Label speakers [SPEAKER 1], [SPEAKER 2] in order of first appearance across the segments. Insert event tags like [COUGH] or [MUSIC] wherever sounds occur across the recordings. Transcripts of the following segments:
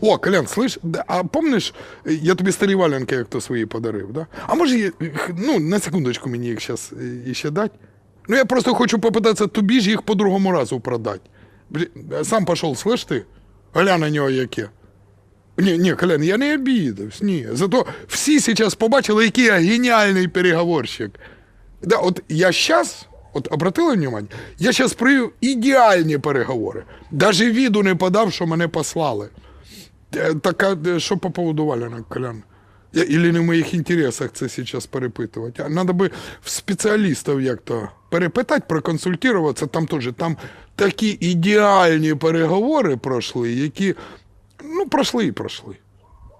[SPEAKER 1] О, Колян, да, а помниш, я тобі старі валянки як то свої подарив, да? А може, ну, на секундочку мені їх зараз ще дать? Ну, я просто хочу попитатися, тобі ж їх по другому разу продать. Сам пішов, слышь ти? Гля на нього яке. Ні, ні, Колян, я не обідався, ні. Зато всі зараз побачили, який я геніальний переговорщик. Да, от я зараз, от обратили внимание, я зараз провів ідеальні переговори. Даже віду не подав, що мене послали. Е, Так, а е, що по поводу валянок, Колян? Или не в моїх інтересах це зараз перепитувати. А надо би в спеціалістів як-то перепитати, проконсультуватися. Там теж там такі ідеальні переговори пройшли, які ну, пройшли і пройшли.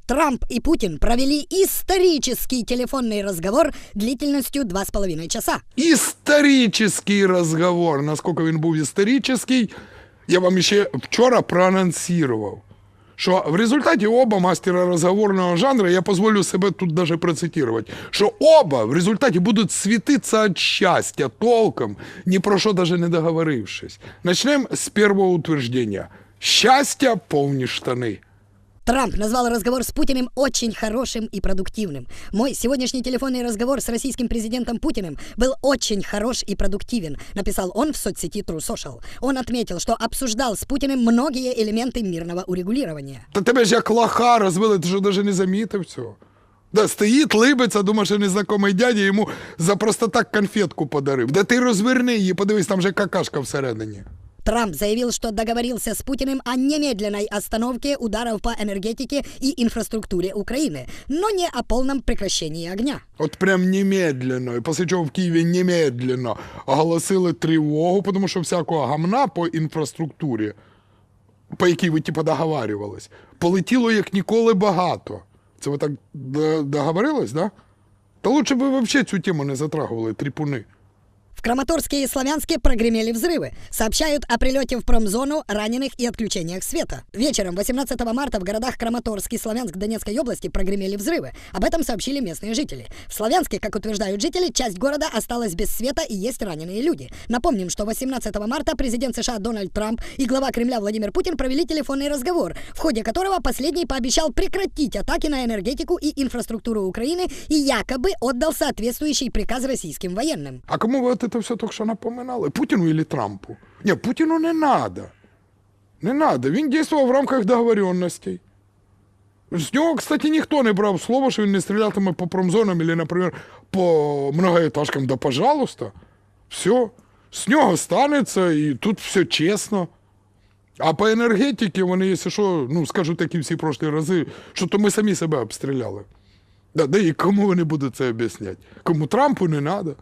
[SPEAKER 2] Трамп и Путин провели исторический телефонный разговор длительностью два с половиной часа.
[SPEAKER 1] Історичний розговор. Наскільки він був історичний, я вам ще вчора проанонсував, що в результаті оба мастера розговорного жанра, я позволю себе тут даже процитувати, що оба в результаті будуть светиться от щастя толком, ні про що даже не договорившись. Начнем з першого утверждення. Щастя повні штани.
[SPEAKER 2] Трамп назвал разговор с Путиным очень хорошим и продуктивным. Мой сегодняшний телефонный разговор с российским президентом Путиным был очень хорош и продуктивен, написал он в соцсети True Social. Он отметил, что обсуждал с Путиным многие элементы мирного урегулирования.
[SPEAKER 1] Та тебе ж як лоха розвели, ти що навіть не замітив цього. Да, стоїть, либиться, думає, що незнайомий дядя йому за просто так конфетку подарив. Да ти розверни її, подивись, там же какашка всередині.
[SPEAKER 2] Трамп заявил, что договорился с Путиным о немедленной остановке ударов по энергетике и инфраструктуре Украины, но не о полном прекращении огня.
[SPEAKER 1] От прям немедленно. І після чого в Києві немедленно оголосили тривогу, тому що всякого гамна по інфраструктурі, по якій ви типу договарювались, полетіло як ніколи багато. Це ви так д- договорились, да? Та лучше б ви взагалі цю тему не затрагували, тріпуни.
[SPEAKER 2] В Краматорске и Славянске прогремели взрывы. Сообщают о прилете в промзону, раненых и отключениях света. Вечером 18 марта в городах Краматорск и Славянск Донецкой области прогремели взрывы. Об этом сообщили местные жители. В Славянске, как утверждают жители, часть города осталась без света и есть раненые люди. Напомним, что 18 марта президент США Дональд Трамп и глава Кремля Владимир Путин провели телефонный разговор, в ходе которого последний пообещал прекратить атаки на энергетику и инфраструктуру Украины и якобы отдал соответствующий приказ российским военным.
[SPEAKER 1] А кому ви от це все тільки що напоминали? Путіну или Трампу? Ні, Путіну не надо. Не надо. Він дійствував в рамках договоренностей. З нього, кстати, ніхто не брав слово, що він не стрілятиме по промзонам або, наприклад, по многоэтажкам. Да, пожалуйста. Все. З нього станеться, і тут все чесно. А по енергетиці вони, якщо що, ну, скажу такі всі прошлі рази, що то ми самі себе обстріляли. Да, да і кому вони будуть це об'ясняти? Кому Трампу не треба.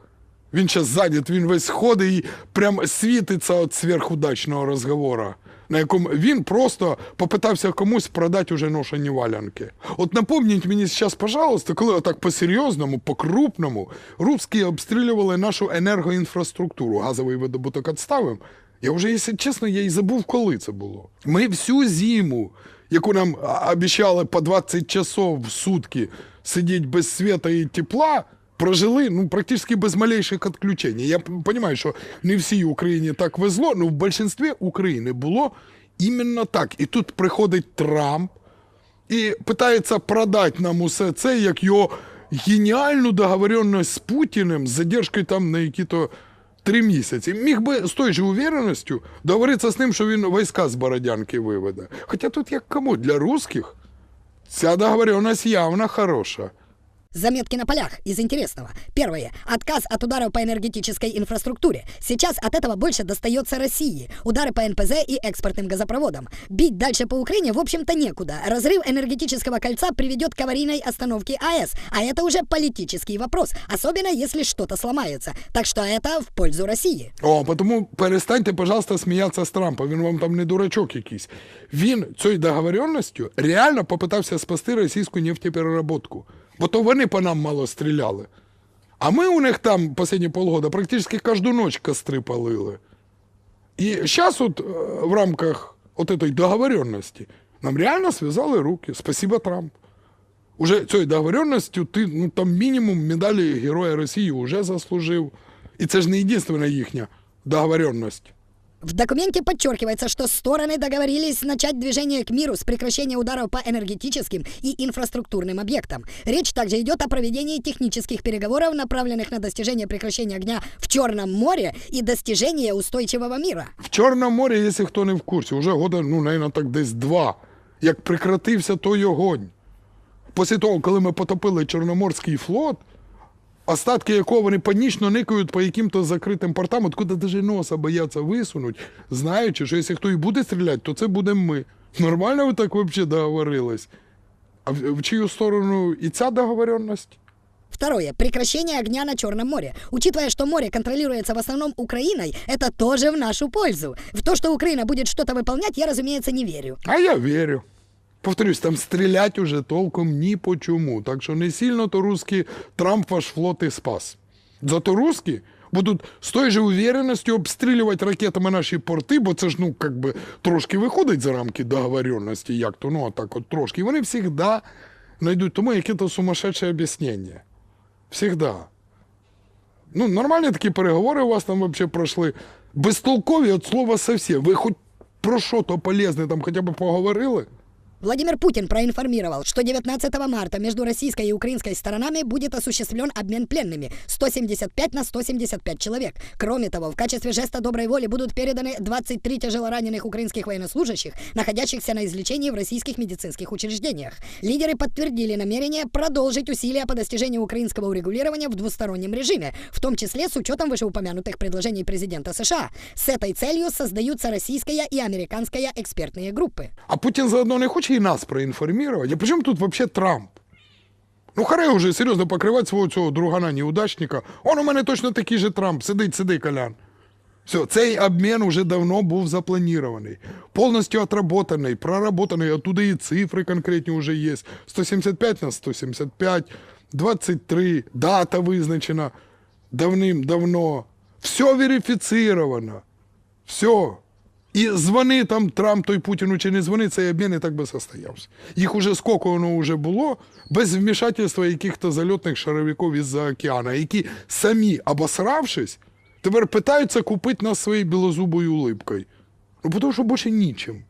[SPEAKER 1] Він зараз зайнят, він весь ходить і прям світиться від сверхудачного розговору, на якому він просто попитався комусь продати уже ношені валянки. От напомніть мені зараз, пожалуйста, коли отак по-серйозному, по-крупному русські обстрілювали нашу енергоінфраструктуру, газовий видобуток відставив. Я вже, якщо чесно, я і забув, коли це було. Ми всю зиму, яку нам обіцяли по 20 часов в сутки сидіти без света і тепла, прожили ну, практически без малейших відключень. Я розумію, що не всій Україні так везло, але в більшості України було іменно так. І тут приходить Трамп і питається продати нам усе це, як його геніальну договоренність з Путіним з задержкою там на які-то три місяці. Міг би з тою ж увереністю договоритися з ним, що він війська з Бородянки виведе. Хоча тут як кому? Для русських ця договоренность явно хороша.
[SPEAKER 2] Заметки на полях из интересного. Первое. Отказ от ударов по энергетической инфраструктуре. Сейчас от этого больше достается России. Удары по НПЗ и экспортным газопроводам. Бить дальше по Украине, в общем-то, некуда. Разрыв энергетического кольца приведет к аварийной остановке АЭС. А это уже политический вопрос. Особенно, если что-то сломается. Так что это в пользу России.
[SPEAKER 1] О, тому перестаньте, пожалуйста, сміятися з Трампа. Він вам там не дурачок якийсь. Він цією договоренністю реально попитався спасти російську нефтепереработку. Бо то вони по нам мало стріляли. А ми у них там останні полгода практично кожну ніч костри палили. І зараз от е, в рамках от договоренності нам реально связали руки. Спасибо, Трамп. Уже цією договоренністю ти ну, там мінімум медалі Героя Росії вже заслужив. І це ж не єдина їхня договоренність.
[SPEAKER 2] В документе подчеркивается, что стороны договорились начать движение к миру с прекращения ударов по энергетическим и инфраструктурным объектам. Речь также идет о проведении технических переговоров, направленных на достижение прекращения огня в Черном море и достижение устойчивого мира.
[SPEAKER 1] В Чорному морі, якщо хто не в курсі, вже года, ну, навіть так десь два, як прекратився той огонь. Після того, коли ми потопили Чорноморський флот, остатки якого вони панічно никають по яким-то закритим портам, откуда даже носа бояться висунуть, знаючи, що якщо хто і буде стріляти, то це будемо ми. Нормально ви так взагалі договорились? А в, в чию сторону і ця договоренность?
[SPEAKER 2] Второе. Прекращение огня на Черном море. Учитывая, что море контролируется в основном Украиной, это тоже в нашу пользу. В то, что Украина будет что-то выполнять, я, разумеется, не верю.
[SPEAKER 1] А я вірю. Повторюсь, там стрілять уже толком ні по чому. Так що не сильно то русський Трамп ваш флот і спас. Зато русські будуть з тою же уверенностью обстрілювати ракетами наші порти, бо це ж ну как би трошки виходить за рамки договоренності, як то, ну а так от трошки. І вони завжди знайдуть тому яке-то сумасшедше об'яснення. Всегда. Ну, нормальні такі переговори у вас там взагалі пройшли. Безтолкові від слова совсем. Ви хоч про що то полезне там хоча б поговорили?
[SPEAKER 2] Владимир Путин проинформировал, что 19 марта между российской и украинской сторонами будет осуществлен обмен пленными 175 на 175 человек. Кроме того, в качестве жеста доброй воли будут переданы 23 тяжелораненых украинских военнослужащих, находящихся на излечении в российских медицинских учреждениях. Лидеры подтвердили намерение продолжить усилия по достижению украинского урегулирования в двустороннем режиме, в том числе с учетом вышеупомянутых предложений президента США. С этой целью создаются российская и американская экспертные группы.
[SPEAKER 1] А Путін заодно не хоче і нас проінформувати. А при чому тут взагалі Трамп? Ну, харе вже серйозно покривати свого цього другана неудачника. Он у мене точно такий же Трамп. Сидить, сиди, Колян. Все, цей обмін уже давно був запланований, повністю отработаний, проработаний, оттуда і цифри конкретні вже є. 175 на 175, 23, дата визначена давним-давно. Все верифіцировано. Все. І дзвони там Трамп той Путіну чи не дзвони, цей обмін і так би состоявся. Їх уже скільки воно вже було, без вмішательства яких-то зальотних шаровиків із-за океану, які самі, обосравшись, тепер питаються купити нас своєю білозубою улипкою. Ну, тому що більше нічим.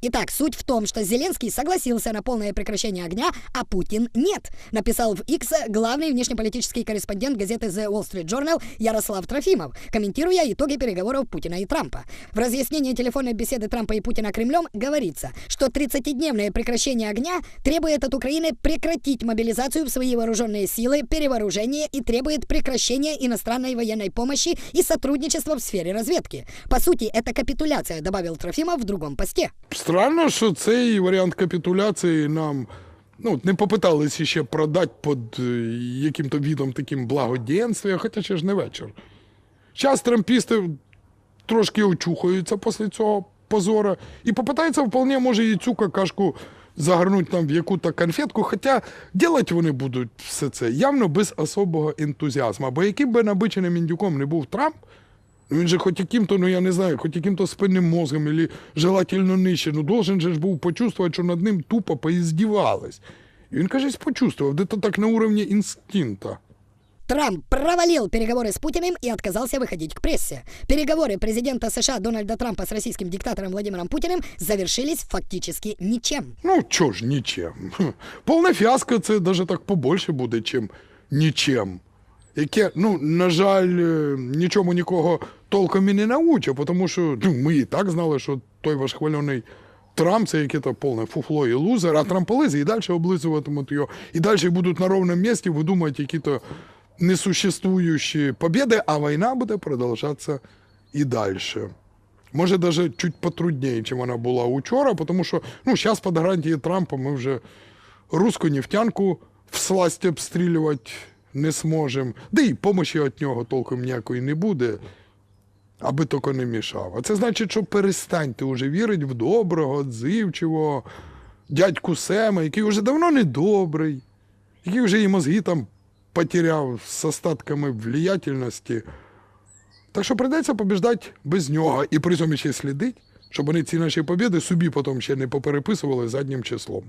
[SPEAKER 2] Итак, суть в том, что Зеленский согласился на полное прекращение огня, а Путин нет, написал в X главный внешнеполитический корреспондент газеты The Wall Street Journal Ярослав Трофимов, комментируя итоги переговоров Путина и Трампа. В разъяснении телефонной беседы Трампа и Путина Кремлем говорится, что 30-дневное прекращение огня требует от Украины прекратить мобилизацию в свои вооруженные силы, перевооружение и требует прекращения иностранной военной помощи и сотрудничества в сфере разведки. По сути, это капитуляция, добавил Трофимов в другом посте.
[SPEAKER 1] Странно, що цей варіант капітуляції нам ну, не попиталися ще продати під е, яким-то відом таким благоденствия, хоча ще ж не вечір. Зараз трампісти трошки очухаються після цього позора і попитаються вполне, може, і цю какашку загорнути там в яку-то конфетку, хоча делать вони будуть все це явно без особого ентузіазму. Бо яким би набиченим індюком не був Трамп, він же хоч яким-то, ну я не знаю, хоч яким-то спинним мозгом, или желательно нижче, ну должен же ж був почувствовать, що над ним тупо поиздівались. І він, кажись, почувствовав, де-то так на уровне інстинкта.
[SPEAKER 2] Трамп провалил переговоры с Путиным и отказался выходить к прессе. Переговоры президента США Дональда Трампа с российским диктатором Владимиром Путиным завершились фактически ничем.
[SPEAKER 1] Ну, чо ж, нічим. Хм. [LAUGHS] Повна фіаско це даже так побольше буде, чим нічим. Яке, ну, на жаль, е, нічому нікого толком і не научить, тому що ну, ми і так знали, що той ваш хвалений Трамп це яке-то повне фуфло і лузер, а трамполизи і далі облизуватимуть його, і далі будуть на ровному місці видумувати які-то несуществуючі побіди, а війна буде продовжатися і далі. Може, даже чуть потруднее, чем она була учора, тому що ну, зараз під гарантією Трампа ми вже русську нефтянку всласть обстрілювати не зможемо. Да і помощі від нього толком ніякої не буде, аби тільки не мішав. А це значить, що перестаньте вже вірити в доброго, отзивчивого дядьку Сема, який вже давно не добрий, який вже і мозги там потеряв з остатками влиятельності. Так що прийдеться побіждати без нього і при цьому ще слідить, щоб вони ці наші побіди собі потім ще не попереписували заднім числом.